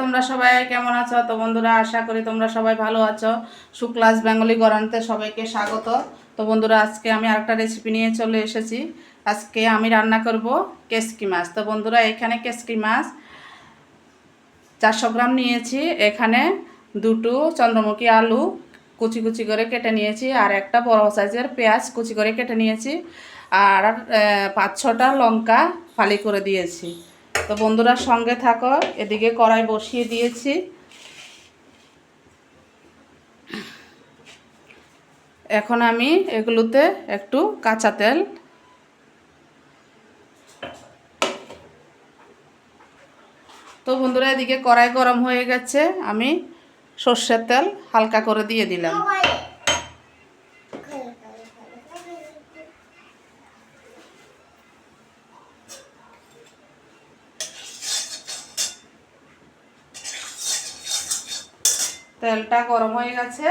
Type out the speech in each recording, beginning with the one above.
তোমরা সবাই কেমন আছো? তো বন্ধুরা, আশা করি তোমরা সবাই ভালো আছো। শুক্লাস বেঙ্গলি গরান্তে সবাইকে স্বাগত। তো বন্ধুরা, আজকে আমি আরেকটা রেসিপি নিয়ে চলে এসেছি। আজকে আমি রান্না করব কেসকি মাছ। তো বন্ধুরা, এখানে কেসকি মাছ চারশো গ্রাম নিয়েছি। এখানে দুটো চন্দ্রমুখী আলু কুচি কুচি করে কেটে নিয়েছি আর একটা বড় সাইজের পেঁয়াজ কুচি করে কেটে নিয়েছি। আর পাঁচ ছটা লঙ্কা ফালি করে দিয়েছি। তো বন্ধুরা সঙ্গে থাকো, এদিকে কড়াই বসিয়ে দিয়েছি। এখন আমি এগুলোতে একটু কাঁচা তেল তো বন্ধুরা এদিকে কড়াই গরম হয়ে গেছে, আমি সর্ষের তেল হালকা করে দিয়ে দিলাম। তেলটা গরম হয়ে গেছে।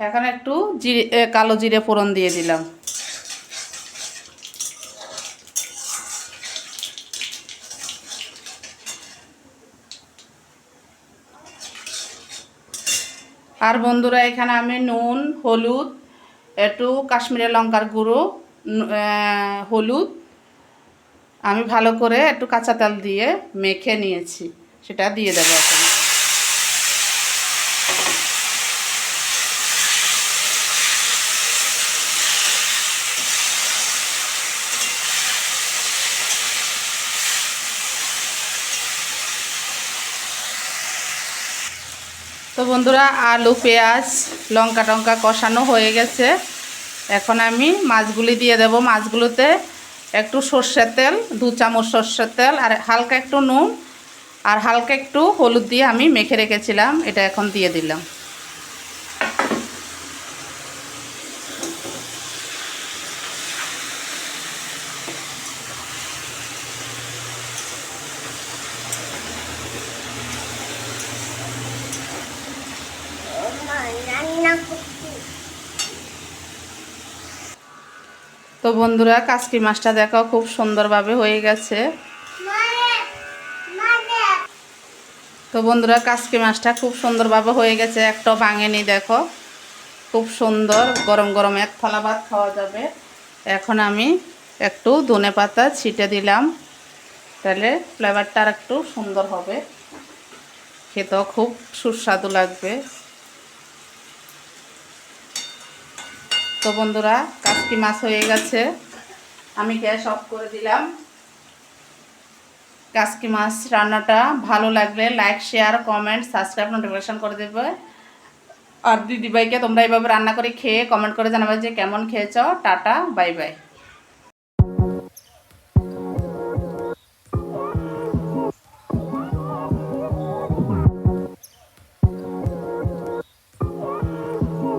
এখন একটু জিরে কালো জিরে ফোড়ন দিয়ে দিলাম। আর বন্ধুরা, এখানে আমি নুন, হলুদ, একটু কাশ্মীরি লঙ্কার গুঁড়ো হলুদ, আমি ভালো করে একটু কাঁচা তেল দিয়ে মেখে নিয়েছি। সেটা দিয়ে দেবো এখন। তো বন্ধুরা, আলু, পেঁয়াজ, লঙ্কা টঙ্কা কষানো হয়ে গেছে। এখন আমি মাছগুলি দিয়ে দেব। মাছগুলোতে একটু সর্ষের তেল, দু চামচ সর্ষের তেল, আর হালকা একটু নুন, আর হালকা একটু হলুদ দিয়ে আমি মেখে রেখেছিলাম। এটা এখন দিয়ে দিলাম। তো বন্ধুরা কাসকি মাছটা দেখো, খুব সুন্দরভাবে হয়ে গেছে। তো বন্ধুরা কাসকি মাছটা খুব সুন্দরভাবে হয়ে গেছে একটা ভাঙেনি, দেখো। খুব সুন্দর, গরম গরম, এক থালা ভাত খাওয়া যাবে। এখন আমি একটু ধনে পাতা ছিটে দিলাম। তাহলে ফ্লেভারটা আর একটু সুন্দর হবে। খেতেও খুব সুস্বাদু লাগবে। তো বন্ধুরা কাজটি মাছ হয়ে গেছে। আমি গ্যাস অফ করে দিলাম। কাজকি মাছ রান্নাটা ভালো লাগলে like, share, comment, subscribe, notification করে দেবে। আর দিদিভাইকে তোমরা এইভাবে রান্না করে খেয়ে কমেন্ট করে জানাবে যে কেমন খেয়েছ। Tata, bye bye.